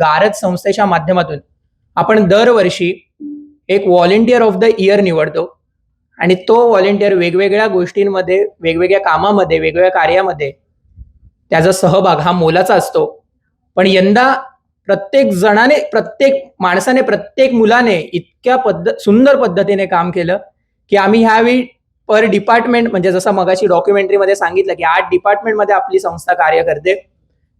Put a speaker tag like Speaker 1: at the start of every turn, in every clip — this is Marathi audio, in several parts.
Speaker 1: गारज संस्थेच्या माध्यमातून आपण दरवर्षी एक व्हॉलेंटियर ऑफ द इयर निवडतो. आणि तो व्हॉलेंटियर वेगवेगळ्या गोष्टींमध्ये वेगवेगळ्या कामामध्ये वेगवेगळ्या कार्यामध्ये त्याचा सहभाग हा मोलाचा असतो. पण यंदा प्रत्येक जणाने प्रत्येक माणसाने प्रत्येक मुलाने इतक्या पद्ध सुंदर पद्धतीने काम केलं की आम्ही ह्यावेळी पर डिपार्टमेंट म्हणजे जसं मगाशी डॉक्युमेंटरीमध्ये सांगितलं की आठ डिपार्टमेंटमध्ये आपली संस्था कार्य करते.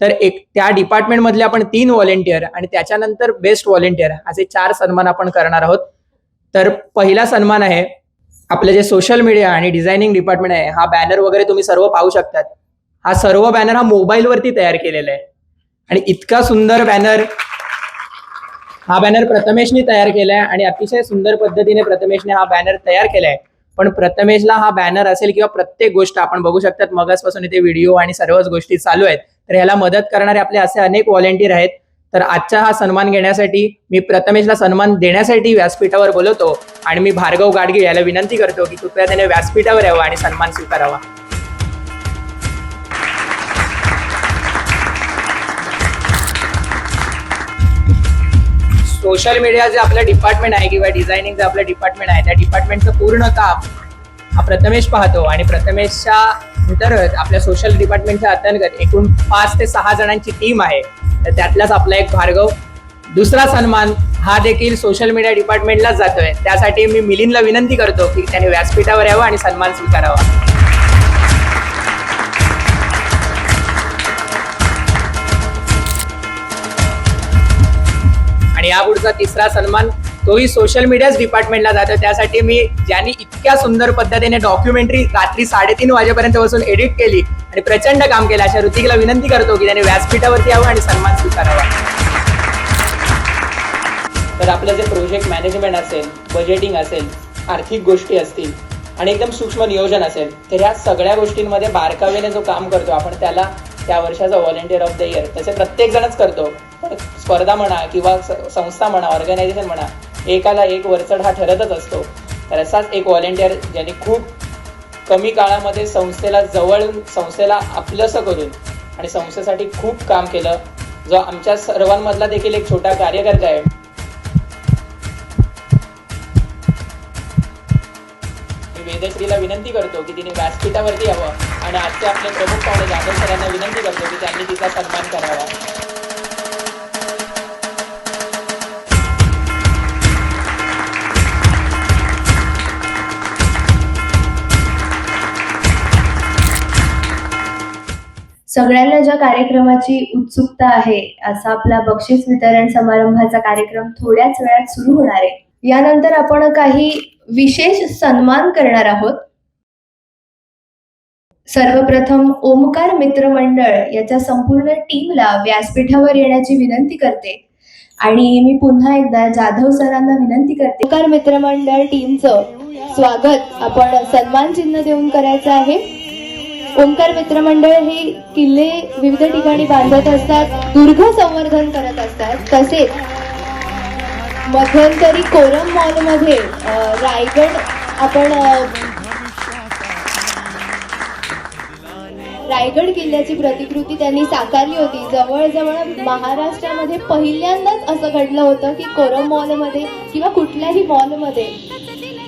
Speaker 1: तर एक त्या डिपार्टमेंटमधले आपण तीन व्हॉलेंटियर आणि त्याच्यानंतर बेस्ट व्हॉलेंटियर असे चार सन्मान आपण करणार आहोत. तर पहिला सन्मान आहे आपलं जे सोशल मीडिया आणि डिझायनिंग डिपार्टमेंट आहे हा बॅनर वगैरे तुम्ही सर्व पाहू शकतात. हा सर्व बॅनर हा मोबाईलवरती तयार केलेला आहे. आणि इतका सुंदर बॅनर हा बॅनर प्रथमेशने तयार केलाय आणि अतिशय सुंदर पद्धतीने प्रथमेशने हा बॅनर तयार केलाय. पण प्रथमेशला हा बॅनर असेल किंवा प्रत्येक गोष्ट आपण बघू शकतात. मगासपासून इथे व्हिडिओ आणि सर्वच गोष्टी चालू आहेत. तर ह्याला मदत करणारे आपले असे अनेक व्हॉलेंटियर आहेत. तर आजचा हा सन्मान घेण्यासाठी मी प्रथमेशला सन्मान देण्यासाठी व्यासपीठावर बोलवतो. आणि मी भार्गव गाडगे याला विनंती करतो की कृपया त्याने व्यासपीठावर यावं आणि सन्मान स्वीकारावा. सोशल मीडिया जे आपलं डिपार्टमेंट आहे किंवा डिझायनिंग जे आपलं डिपार्टमेंट आहे त्या डिपार्टमेंटचं पूर्ण काम हा प्रथमेश पाहतो आणि प्रथमेशच्या अंतर्गत आपल्या सोशल डिपार्टमेंटच्या अंतर्गत एकूण पाच ते सहा जणांची टीम आहे. तर त्यातलाच आपला एक भार्गव. दुसरा सन्मान हा देखील सोशल मीडिया डिपार्टमेंटलाच जातोय. त्यासाठी मी मिलिंदला विनंती करतो की त्याने व्यासपीठावर यावं आणि सन्मान स्वीकारावा. यापुढचा तिसरा सन्मान तोही सोशल मीडियाच डिपार्टमेंटला जातो. त्यासाठी मी ज्यांनी इतक्या सुंदर पद्धतीने डॉक्युमेंटरी रात्री साडेतीन वाजेपर्यंत बसून एडिट केली आणि प्रचंड काम केलं अशा ऋतिकला विनंती करतो की त्याने व्यासपीठावरती यावं आणि सन्मान स्वीकारावा. तर आपलं जे प्रोजेक्ट मॅनेजमेंट असेल बजेटिंग असेल आर्थिक गोष्टी असतील आणि एकदम सूक्ष्म नियोजन असेल तर ह्या सगळ्या गोष्टींमध्ये बारकावेने जो काम करतो आपण त्याला त्या वर्षाचा व्हॉलेंटियर ऑफ द इयर तसे प्रत्येक जणच करतो. पण स्पर्धा म्हणा किंवा स- संस्था म्हणा ऑर्गनायझेशन म्हणा एकाला एक वरचढ हा ठरतच असतो. तर असाच एक व्हॉलेंटियर ज्याने खूप कमी काळामध्ये संस्थेला जवळ संस्थेला आपलंसं करून आणि संस्थेसाठी खूप काम केलं. जो आमच्या सर्वांमधला देखील एक छोटा कार्यकर्ता आहे. वेदश्रीला विनंती करतो की तिने व्यासपीठावरती यावं आणि आजचे आपले प्रमुख पाहुणे जाधव सरांना विनंती करतो की त्यांनी तिचा सन्मान करावा.
Speaker 2: सगळ्यांना ज्या कार्यक्रमाची उत्सुकता आहे असा आपला बक्षीस वितरण समारंभाचा कार्यक्रम थोड्याच वेळात सुरू होणार आहे. यानंतर आपण काही विशेष सन्मान करणार आहोत. सर्वप्रथम ओमकार मित्रमंडळ याच्या संपूर्ण टीमला व्यासपीठावर येण्याची विनंती करते. आणि मी पुन्हा एकदा जाधव सरांना विनंती करते. ओमकार मित्रमंडळ टीमचं स्वागत. आपण सन्मान चिन्ह देऊन करायचं आहे. ओंकार मित्रमंडळ हे किल्ले विविध ठिकाणी बांधत असतात दुर्ग संवर्धन करत असतात. तसेच मध्यंतरी कोरम मॉलमध्ये रायगड आपण रायगड किल्ल्याची प्रतिकृती त्यांनी साकारली होती. जवळजवळ महाराष्ट्रामध्ये पहिल्यांदाच असं घडलं होतं की कोरम मॉलमध्ये किंवा कुठल्याही मॉलमध्ये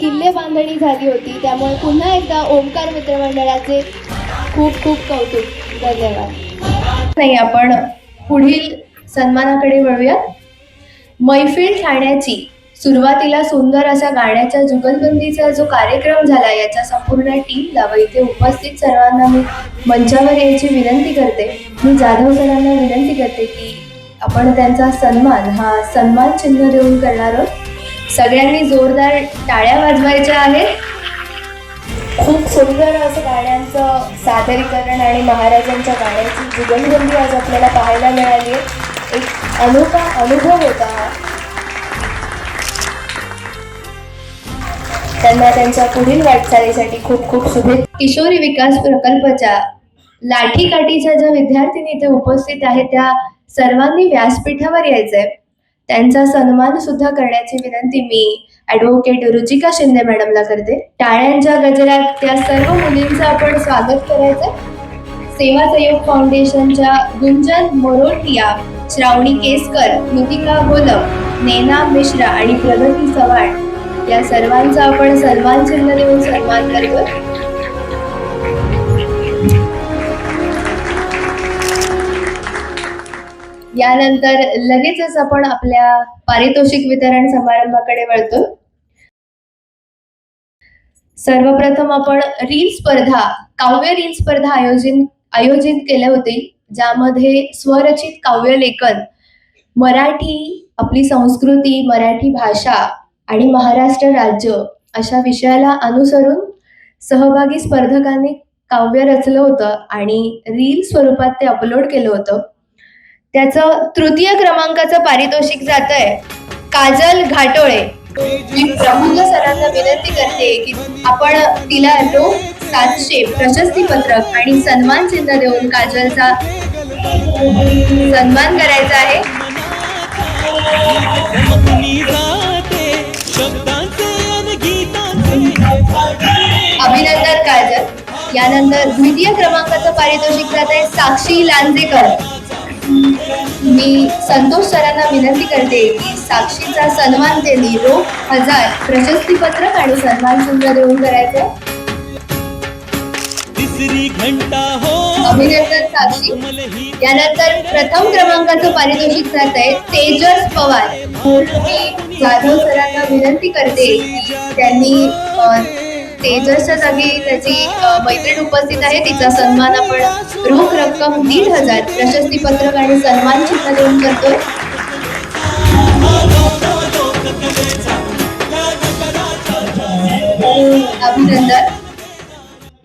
Speaker 2: किल्ले बांधणी झाली होती. त्यामुळे पुन्हा एकदा ओंकार मित्रमंडळाचे खूप खूप कौतुक. धन्यवाद. नाही आपण पुढील सन्मानाकडे वळूयात. मैफिल ठाण्याची सुरुवातीला सुंदर असा गाण्याच्या जुगलबंदीचा जो कार्यक्रम झाला याच्या संपूर्ण टीमला व इथे उपस्थित सर्वांना मी मंचावर यायची विनंती करते. मी जाधव सरांना विनंती करते की आपण त्यांचा सन्मान हा सन्मान चिन्ह देऊन करणार आहोत. सगळ्यांनी जोरदार टाळ्या वाजवायच्या आहेत. खूप सुंदर असं गाण्यांचं सादरीकरण आणि महाराजांच्या गाण्याची जुगलबंदी आज आपल्याला पाहायला मिळाली आहे. एक अनोखा अनुभव होता. त्यांना त्यांच्या पुढील वाटचालीसाठी खूप खूप शुभेच्छा. किशोरी विकास प्रकल्पाच्या लाठीकाठीच्या ज्या विद्यार्थिनी इथे उपस्थित आहेत त्या सर्वांनी व्यासपीठावर यायचंय. त्यांचा सन्मान सुद्धा करण्याची विनंती मी ऍडव्होकेट रुचिका शिंदे मॅडमला करते. टाळ्यांच्या गजरात त्या सर्व मुलींचं आपण स्वागत करायचं. सेवा सहयोग फाउंडेशनच्या गुंजन मोरोटिया श्रावणी केसकर कृतिका गोलम नेना मिश्रा आणि प्रगती चव्हाण. या सर्वांचा आपण सन्मान चिन्ह देऊन सन्मान करतो. यानंतर लगेचच आपण आपल्या पारितोषिक वितरण समारंभाकडे वळतो. सर्वप्रथम आपण रील स्पर्धा काव्य रील स्पर्धा आयोजित आयोजित केले होते ज्यामध्ये स्वरचित काव्य लेखन मराठी आपली संस्कृती मराठी भाषा आणि महाराष्ट्र राज्य अशा विषयाला अनुसरून सहभागी स्पर्धकांनी काव्य रचलं होतं आणि रील स्वरूपात ते अपलोड केलं होतं. त्याचं तृतीय क्रमांकाचं पारितोषिक जात आहे काजल घाटोळे. मी प्रफुल्ल सरांना विनंती करते की आपण तिला लोक सातशे प्रशस्ती पत्रक आणि सन्मान चिन्ह देऊन काजलचा सन्मान करायचा आहे. अभिनंदन काजल. यानंतर द्वितीय क्रमांकाचं पारितोषिक जात आहे साक्षी लांजेकर. मी संतोष सरांना विनंती करते की साक्षीचा सन्मान त्यांनी रोख हजार प्रशस्ती पत्रक आणि सन्मान चिन्ह देऊन करायचं.
Speaker 3: दुसरी घंटा हो.
Speaker 2: अभिनंदन साक्षी यानंतर प्रथम क्रमांकाचं पारितोषिक जात आहे तेजस पवार. मी जाधव सरांना विनंती करते की त्यांनी तेजसच्या जागी त्याची मैत्रीण उपस्थित आहे. तिचा सन्मान आपण रोख रक्कम दीड हजार प्रशस्ती पत्रक आणि सन्मान चिन्ह देऊन करतोय. अभिनंदन.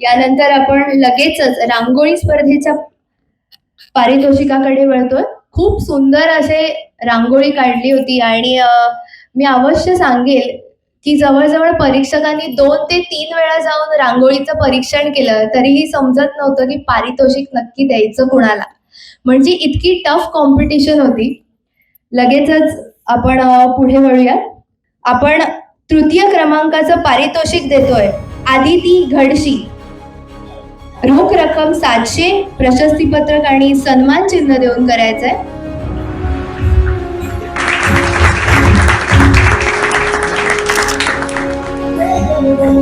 Speaker 2: यानंतर आपण लगेचच रांगोळी स्पर्धेच्या पारितोषिकाकडे वळतोय. खूप सुंदर असे रांगोळी काढली होती आणि मी अवश्य सांगेल की जवळजवळ परीक्षकांनी दोन ते तीन वेळा जाऊन रांगोळीचं परीक्षण केलं तरीही समजत नव्हतं की पारितोषिक नक्की द्यायचं कुणाला. म्हणजे इतकी टफ कॉम्पिटिशन होती. लगेचच आपण पुढे वळूया आपण तृतीय क्रमांकाचं पारितोषिक देतोय. आदिती घडशी. रोख रक्कम सातशे प्रशस्तीपत्रक आणि सन्मान चिन्ह देऊन करायचंय.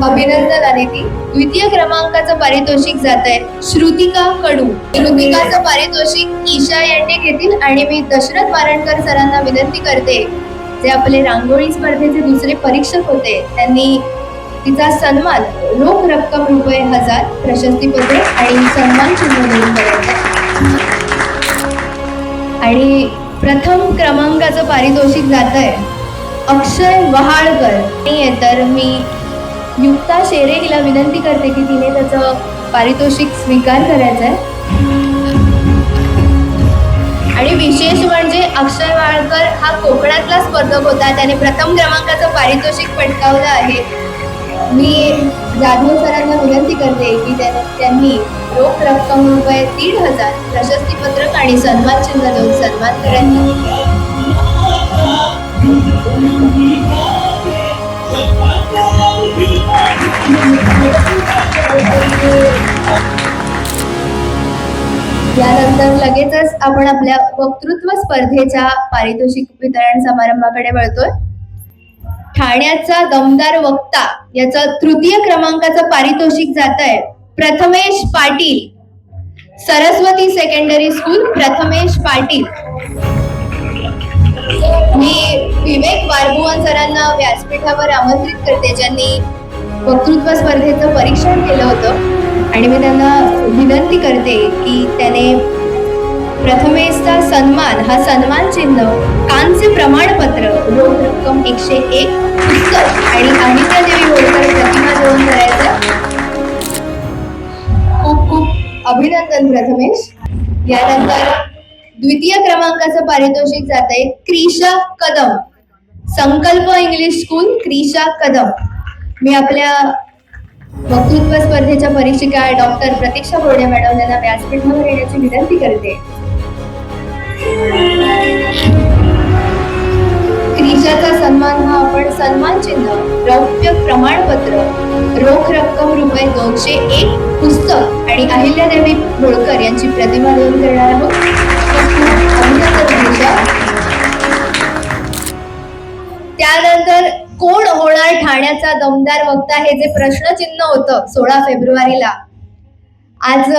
Speaker 2: अभिनंदन अदिती द्वितीय क्रमांकाचं पारितोषिक जात आहे श्रुतिका कडू. श्रुतिकाचं पारितोषिक ईशा यांनी घेतील आणि मी दशरथ वारणकर सरांना विनंती करते जे आपले रांगोळी स्पर्धेचे दुसरे परीक्षक होते. त्यांनी तिचा सन्मान रोख रक्कम रुपये हजार प्रशस्तीपत्र आणि सन्मान चिन्ह देऊन करायचा आणि प्रथम क्रमांकाचं पारितोषिक जात आहे अक्षय वहाळकर. नाहीये तर मी युक्ता शेरे हिला विनंती करते की तिने त्याचं पारितोषिक स्वीकार करायचा आहे आणि विशेष म्हणजे अक्षय वाळकर हा कोकणातला स्पर्धक होता. त्याने प्रथम क्रमांकाचं पारितोषिक पटकावलं आहे. मी जाधव सरांना विनंती करते की त्यांनी रोख रक्कम रुपये दीड हजार प्रशस्तीपत्रक आणि सन्मान चिन्ह देऊन सन्मान करायचा यानंतर लगेचच आपण आपल्या वक्तृत्व स्पर्धेच्या पारितोषिक वितरण समारंभाकडे वळतोय. ठाण्याचा दमदार वक्ता याचं तृतीय क्रमांकाचं पारितोषिक जात आहे Prathamesh Patil. Saraswati secondary school Prathamesh Patil. मी विवेक वारभुवन सरांना व्यासपीठावर आमंत्रित करते ज्यांनी वक्तृत्व स्पर्धेचं परीक्षण केलं होतं. आणि मी त्यांना विनंती करते की त्याने प्रथमेशचा सन्मान हा सन्मान चिन्ह कांस्य प्रमाणपत्र रोख रक्कम एकशे एक पुस्तक आणि अनिता देवी होळकर प्रतिमा जेवण करायचं. खूप खूप अभिनंदन प्रथमेश. यानंतर द्वितीय क्रमांकाचं पारितोषिक जात आहे Krisha Kadam. Sankalp English school Krisha Kadam. मी आपल्या वक्तृत्व स्पर्धेच्या परीक्षिका डॉक्टर प्रतीक्षा बोर्डे मॅडम यांना व्यासपीठावर येण्याची विनंती करते. क्रिशाचा सन्मान हा आपण सन्मान चिन्ह रौप्य प्रमाणपत्र रोख रक्कम रुपये दोनशे एक पुस्तक आणि अहिल्यादेवी होळकर यांची प्रतिमा देऊन करणार आहोत. त्यानंतर कोण होणार ठाण्याचा दमदार वक्ता हे जे प्रश्नचिन्ह होतं सोळा फेब्रुवारीला. आज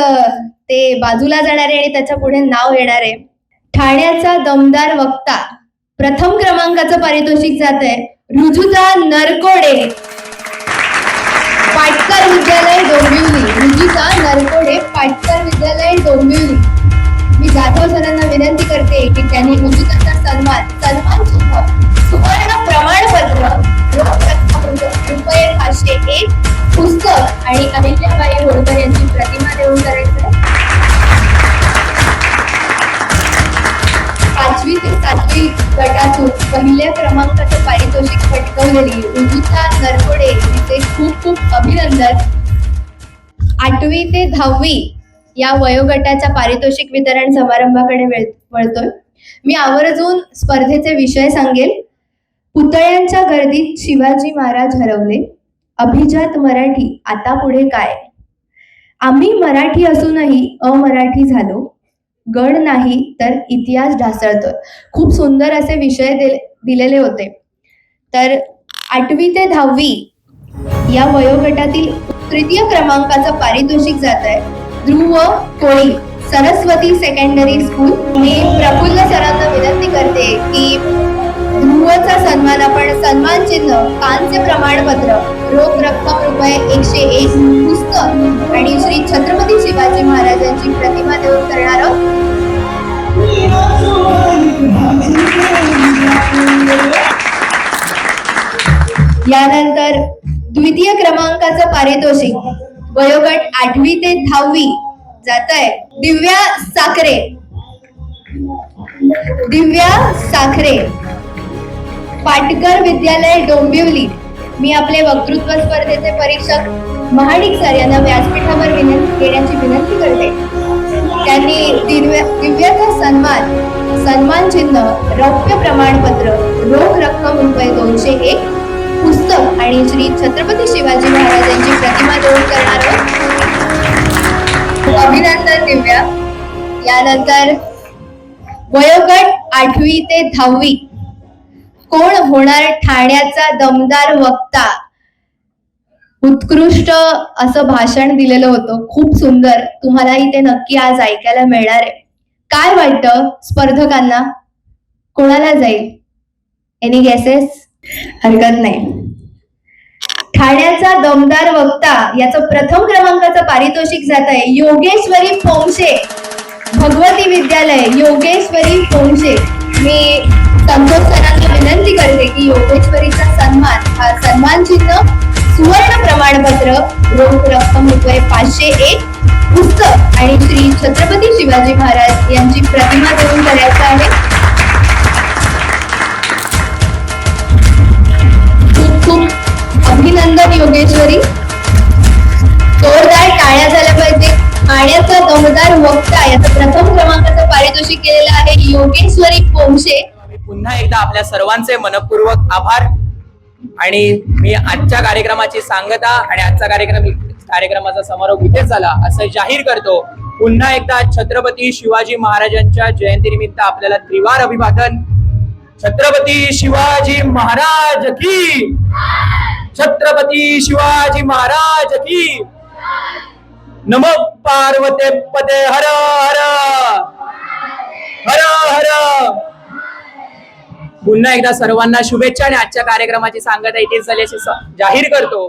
Speaker 2: ते बाजूला जाणारे आणि त्याच्या पुढे नाव येणारे. ठाण्याचा दमदार वक्ता. प्रथम क्रमांकाचं पारितोषिक जात आहे रुजुता नरकोडे. पाटकर विद्यालय डोंबिवली. रुजुता नरकोडे पाटकर विद्यालय डोंबिवली. मी जाधव सरांना विनंती करते की त्यांनी रुजुताचा सन्मान सन्मान सुवर्ण प्रमाणपत्र रुपये पाचशे एक पुस्तक आणि अहिल्याबाई होळकर यांची प्रतिमा देऊन करायचं पाचवी ते सातवी गटातून पहिल्या क्रमांकाचं पारितोषिक पटकवलेली ऋतुता नरकोडे तिचे खूप खूप अभिनंदन. आठवी ते दहावी या वयोगटाच्या पारितोषिक वितरण समारंभाकडे वळतोय. मी आवर्जून स्पर्धेचे विषय सांगेल. पुतळ्यांच्या गर्दीत शिवाजी महाराज हरवले. अभिजात मराठी आता पुढे काय? आम्ही मराठी असूनही अमराठी झालो. गण नाही तर इतिहास ढासळतोय. खूप सुंदर असे विषय दिलेले होते. तर आठवी ते दहावी या वयोगटातील तृतीय क्रमांकाचं पारितोषिक जात आहे ध्रुव कोळी सरस्वती सेकंडरी स्कूल मी प्रफुल्ल सरांना विनंती करते की ध्रुवचा सन्मान आपण सन्मान चिन्ह कांचे प्रमाणपत्र रोख रक्कम रुपये एकशे एक यानंतर द्वितीय क्रमांकाचं पारितोषिक वयोगट आठवी ते दहावी जात आहे दिव्या साखरे. दिव्या साखरे. पाटकर विद्यालय डोंबिवली. मी आपले वक्तृत्व स्पर्धेचे परीक्षक महाडिक सर यांना व्यासपीठावर विनंती घेण्याची विनंती करते. त्यांनी दिव्य दिव्याचा सन्मान सन्मान चिन्ह रौप्य प्रमाणपत्र रोख रक्कम रुपये दोनशे एक पुस्तक आणि श्री छत्रपती शिवाजी महाराजांची प्रतिमा देऊन करणार अभिनंदन दिव्या. यानंतर वयोगट आठवी ते दहावी. कोण होणार ठाण्याचा दमदार वक्ता? उत्कृष्ट असं भाषण दिलेलं होतं. खूप सुंदर. तुम्हालाही ते नक्की आज ऐकायला मिळणार आहे. काय वाटतं स्पर्धकांना? कोणाला जाईल? एनी गॅसेस हरकत नाही. ठाण्याचा दमदार वक्ता याचं प्रथम क्रमांकाचं पारितोषिक जात आहे. योगेश्वरी पोंशे भगवती विद्यालय योगेश्वरी पोंशे मी संतोष सरांना विनंती करते की योगेश्वरीचा सन्मान हा सन्मान चिन्ह सुवर्ण प्रमाणपत्र रोख रक्कम रुपये पाचशे एक पुस्तक आणि श्री छत्रपती शिवाजी महाराज यांची प्रतिमा देऊन करायचं आहे. योगेश्वरी. जोरदार टाळ्या झाल्या पाहिजे. पाण्याचा दमदार वक्ता याचा प्रथम क्रमांकाचं पारितोषिक केलेलं आहे योगेश्वरी
Speaker 1: पोमशे पुन्हा एकदा आपल्या सर्वांचे मनपूर्वक आभार. आणि मी आजच्या कार्यक्रमाची सांगता आणि आजचा कार्यक्रम कार्यक्रमाचा समारोप इथेच झाला असं जाहीर करतो. पुन्हा एकदा छत्रपती शिवाजी महाराजांच्या जयंतीनिमित्त आपल्याला त्रिवार अभिवादन. छत्रपती शिवाजी महाराज की! छत्रपती शिवाजी महाराज की. नम पार्वते पदे हर हर. हर हर. पुन्हा एकदा सर्वांना शुभेच्छा आणि आजच्या कार्यक्रमाची सांगता येतील झाली जाहीर करतो.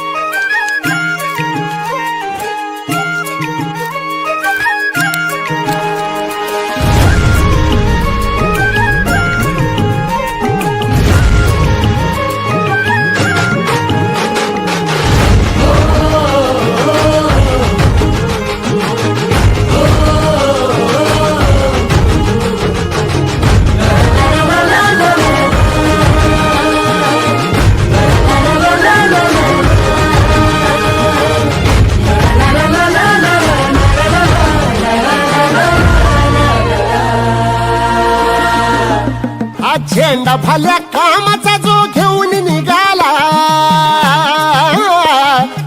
Speaker 4: एका भल्या कामाचा जो घेऊन निघाला.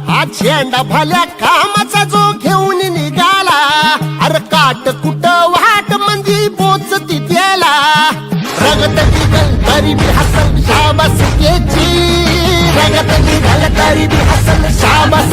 Speaker 4: हा झेंडा भल्या कामाचा जो घेऊन निघाला. अरे काट कुट वाट मंदी पोच तिथेला. रगत निघल तरी मी हसल शाबास केची रगत निघल तरी मी हसल शाबास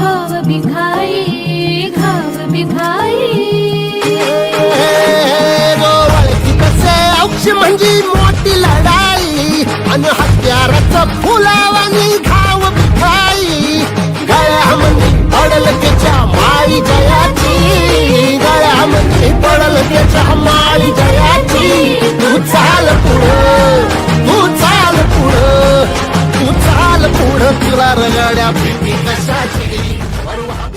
Speaker 5: घाव बिघाई घाव बिघाई
Speaker 4: ओळखी कसे औक्ष म्हणजे मोठी लढाई आणि हत्याराचं फुलावानी घाव बिखाई. गळ्यामध्ये पडल त्याच्या माळी जयाची गळ्यामध्ये पडल त्याच्या माळी जयाची तू चाल पुढं तू चाल पुढं तू चाल पुढं तुला रगड्या भीती कशाची परवा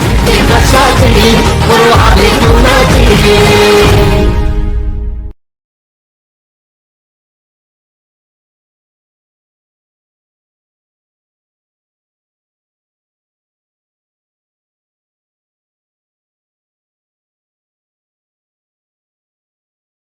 Speaker 4: भीती कशाची नाही.